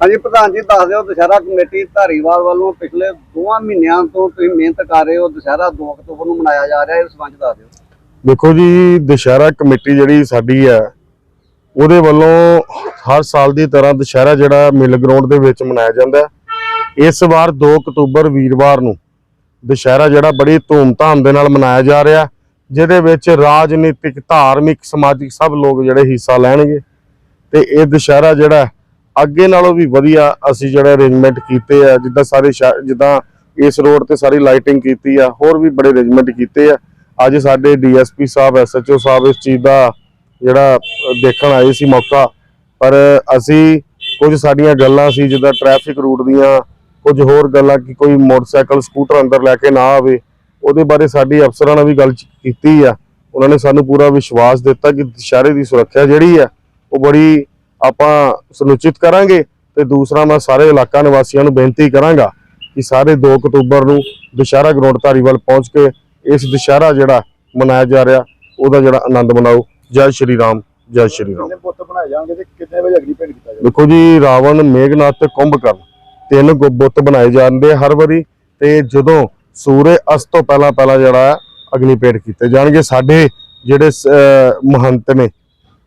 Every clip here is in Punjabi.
ਹਾਂਜੀ, ਪ੍ਰਧਾਨ ਜੀ, ਦੱਸ ਦਿਓ ਦੁਸ਼ਹਿਰਾ ਕਮੇਟੀ ਧਾਰੀਵਾਲ ਵੱਲੋਂ ਪਿਛਲੇ ਦੋਵਾਂ ਮਹੀਨਿਆਂ ਤੋਂ ਤੁਸੀਂ ਮਿਹਨਤ ਕਰ ਰਹੇ ਹੋ, ਦੁਸ਼ਹਿਰਾ 2 ਅਕਤੂਬਰ ਨੂੰ ਮਨਾਇਆ ਜਾ ਰਿਹਾ ਹੈ ਇਸ ਸੰਬੰਧ ਦੱਸ ਦਿਓ। ਦੇਖੋ ਜੀ, ਦੁਸ਼ਹਿਰਾ ਕਮੇਟੀ ਜਿਹੜੀ ਸਾਡੀ ਹੈ, ਉਹਦੇ ਵੱਲੋਂ ਹਰ ਸਾਲ ਦੀ ਤਰ੍ਹਾਂ ਦੁਸ਼ਹਿਰਾ ਜਿਹੜਾ ਮਿਲ ਗਰਾਊਂਡ ਦੇ ਵਿੱਚ ਮਨਾਇਆ ਜਾਂਦਾ ਇਸ ਵਾਰ 2 ਅਕਤੂਬਰ ਵੀਰਵਾਰ ਨੂੰ ਦੁਸ਼ਹਿਰਾ ਜਿਹੜਾ ਬੜੀ ਧੂਮ-ਧਾਮ ਦੇ ਨਾਲ ਮਨਾਇਆ ਜਾ ਰਿਹਾ, ਜਿਹਦੇ ਵਿੱਚ ਰਾਜਨੀਤਿਕ, ਧਾਰਮਿਕ, ਸਮਾਜਿਕ ਸਭ ਲੋਕ ਜਿਹੜੇ ਹਿੱਸਾ ਲੈਣਗੇ। ਤੇ ਇਹ ਦੁਸ਼ਹਿਰਾ ਜਿਹੜਾ ਅੱਗੇ ਨਾਲੋਂ ਵੀ ਵਧੀਆ ਅਸੀਂ ਜਿਹੜੇ ਅਰੇਂਜਮੈਂਟ ਕੀਤੇ ਆ, ਜਿੱਦਾਂ ਸਾਰੇ ਸ਼ਹਿ- ਜਿੱਦਾਂ ਇਸ ਰੋਡ ਤੇ ਸਾਰੀ ਲਾਈਟਿੰਗ ਕੀਤੀ ਆ, ਹੋਰ ਵੀ ਬੜੇ ਅਰੇਂਜਮੈਂਟ ਕੀਤੇ ਆ। ਅੱਜ ਸਾਡੇ ਡੀਐਸਪੀ ਸਾਹਿਬ, ਐਸਐਚਓ ਸਾਹਿਬ ਇਸ ਚੀਜ਼ ਦਾ ਜਿਹੜਾ ਦੇਖਣ ਆਏ ਸੀ ਮੌਕਾ। ਪਰ ਅਸੀਂ ਕੁਝ ਸਾਡੀਆਂ ਗੱਲਾਂ ਸੀ, ਜਿੱਦਾਂ ਟ੍ਰੈਫਿਕ ਰੂਟ ਦੀਆਂ, ਕੁਝ ਹੋਰ ਗੱਲਾਂ ਕਿ ਕੋਈ ਮੋਟਰਸਾਈਕਲ, ਸਕੂਟਰ ਅੰਦਰ ਲੈ ਕੇ ਨਾ ਆਵੇ, ਉਹਦੇ ਬਾਰੇ ਸਾਡੀ ਅਫਸਰਾਂ ਨਾਲ ਵੀ ਗੱਲ ਕੀਤੀ ਆ। ਉਹਨਾਂ ਨੇ ਸਾਨੂੰ ਪੂਰਾ ਵਿਸ਼ਵਾਸ ਦਿੱਤਾ ਕਿ ਦੁਸ਼ਹਿਰੇ ਦੀ ਸੁਰੱਖਿਆ ਜਿਹੜੀ ਆ, ਉਹ ਬੜੀ ਆਪਾਂ ਸੁਨਿਸ਼ਚਿਤ ਕਰਾਂਗੇ ਤੇ ਦੂਸਰਾ ਮੈਂ ਸਾਰੇ ਇਲਾਕਾ ਨਿਵਾਸੀਆਂ ਨੂੰ ਬੇਨਤੀ ਕਰਾਂਗਾ ਕਿ ਸਾਰੇ 2 ਅਕਤੂਬਰ ਨੂੰ ਦੁਸ਼ਹਿਰਾ ਗਰਾਊਂਡ ਧਾਰੀਵਾਲ ਪਹੁੰਚ ਕੇ ਇਸ ਦੁਸ਼ਹਿਰਾ ਜਿਹੜਾ ਮਨਾਇਆ ਜਾ ਰਿਹਾ ਉਹਦਾ ਜਿਹੜਾ ਆਨੰਦ ਮਨਾਓ। ਜੈ ਸ਼੍ਰੀ ਰਾਮ ਜੈ ਸ਼੍ਰੀ ਰਾਮ। ਕਿੰਨੇ ਪੁੱਤ ਬਣਾਏ ਜਾਣਗੇ ਤੇ ਕਿੰਨੇ ਵਜੇ ਅਗਨੀ ਭੇਟ ਕੀਤਾ ਜਾਵੇ ਦੇਖੋ ਜੀ ਰਾਵਣ ਮੇਘਨਾਥ ਤੇ ਕੁੰਭਕਰਨ ਤਿੰਨ ਬੁੱਤ ਬਣਾਏ ਜਾਂਦੇ ਹਰ ਵਾਰੀ ਤੇ ਜਦੋਂ ਸੂਰਜ ਅਸਤ ਤੋਂ ਪਹਿਲਾਂ ਪਹਿਲਾਂ ਜਿਹੜਾ ਅਗਨੀ ਭੇਟ ਕੀਤੇ ਜਾਣਗੇ। ਸਾਡੇ ਜਿਹੜੇ ਮਹੰਤ ਨੇ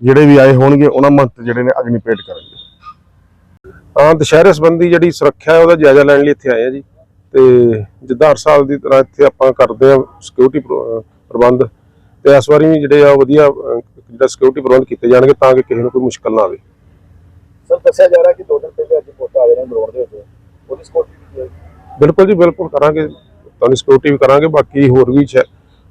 ਜਿਹੜੇ ਵੀ ਆਏ ਹੋਣਗੇ ਉਹਨਾਂ ਮਹੰਤ ਜਿਹੜੇ ਨੇ ਅਗਨੀ ਭੇਟ ਕਰਨਗੇ। ਹਾਂ ਦੁਸ਼ਹਿਰੇ ਸੰਬੰਧੀ ਜਿਹੜੀ ਸੁਰੱਖਿਆ ਉਹਦਾ ਜਾਇਜ਼ਾ ਲੈਣ ਲਈ ਇੱਥੇ ਆਏ ਆ ਜੀ। ਤੇ ਜਿੱਦਾਂ ਹਰ ਸਾਲ ਦੀ ਤਰ੍ਹਾਂ ਇੱਥੇ ਆਪਾਂ ਕਰਦੇ ਆ ਸਿਕਿਉਰਿਟੀ ਪ੍ਰਬੰਧ। ਤੇ ਇਸ ਵਾਰੀ ਵੀ ਜਿਹੜੇ ਆ ਵਧੀਆ ਜਿਹੜਾ ਸਿਕਿਉਰਿਟੀ ਪ੍ਰਬੰਧ ਕੀਤੇ ਜਾਣਗੇ ਤਾਂ ਕਿ ਕਿਸੇ ਨੂੰ ਕੋਈ ਮੁਸ਼ਕਲ ਨਾ ਆਵੇ। ਸਰ ਦੱਸਿਆ ਜਾ ਰਿਹਾ ਕਿ ਦੋ ਦਿਨ ਪਹਿਲੇ ਅੱਜ ਪੁੱਤ ਆ ਰਹੇ ਗਰਾਊਂਡ ਦੇ ਵਿੱਚ। ਉਹਦੀ ਸਕਿਉਰਟੀ ਹੈ। ਬਿਲਕੁਲ ਜੀ ਬਿਲਕੁਲ ਕਰਾਂਗੇ। ਤੁਹਾਨੂੰ ਸਿਕਿਉਰਿਟੀ ਵੀ ਕਰਾਂਗੇ। ਬਾਕੀ ਹੋਰ ਵੀ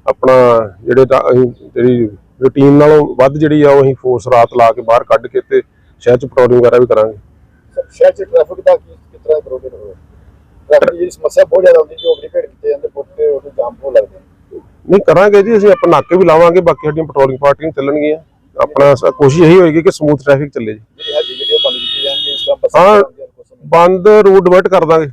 ਆਪਣਾ ਜਿਹੜੇ ਤਾਂ ਅਸੀਂ ਜਿਹੜੀ ਰੂਟੀਨ ਨਾਲੋਂ ਵੱਧ ਜਿਹੜੀ ਆ ਉਹ ਅਸੀਂ ਫੋਰਸ ਰਾਤ ਲਾ ਕੇ ਬਾਹਰ ਕੱਢ ਕੇ ਤੇ ਸ਼ਹਿਰ ਚ ਪੈਟਰੋਲਿੰਗ ਵਗੈਰਾ ਵੀ ਕਰਾਂਗੇ। ਸ਼ਹਿਰ 'ਚ ਟ੍ਰੈਫਿਕ ਦਾ ਕੀ ਕਿਸ ਤਰ੍ਹਾਂ ਕਰੋਗੇ ਟ੍ਰੈਫਿਕ ਦੀ ਸਮੱਸਿਆ ਬਹੁਤ ਜ਼ਿਆਦਾ ਹੁੰਦੀ ਜੋ ਅਗਨੀ ਭੇਟ ਕੀਤੇ ਜਾਂਦੇ ਤੇ ਉਹਦੇ ਜਾਮ ਬਹੁਤ ਲੱਗਦੇ ਨਹੀਂ ਕਰਾਂਗੇ ਜੀ ਅਸੀਂ ਆਪਾਂ ਨਾਕੇ ਵੀ ਲਾਵਾਂਗੇ ਬਾਕੀ ਸਾਡੀਆਂ ਪੈਟਰੋਲਿੰਗ ਪਾਰਟੀਆਂ ਚੱਲਣਗੀਆਂ। ਆਪਣਾ ਕੋਸ਼ਿਸ਼ ਇਹੀ ਹੋਏਗੀ ਕਿ ਸਮੂਥ ਟ੍ਰੈਫਿਕ ਚੱਲੇ ਜੀ। ਜਿਹੜੀ ਹੈਗੀ ਵੀਡੀਓ ਬੰਦ ਕੀਤੀ ਇਸ ਤਰ੍ਹਾਂ ਹਾਂ। ਬੰਦ ਰੂਟ ਡਿਵਰਟ ਕਰ ਦਾਂਗੇ।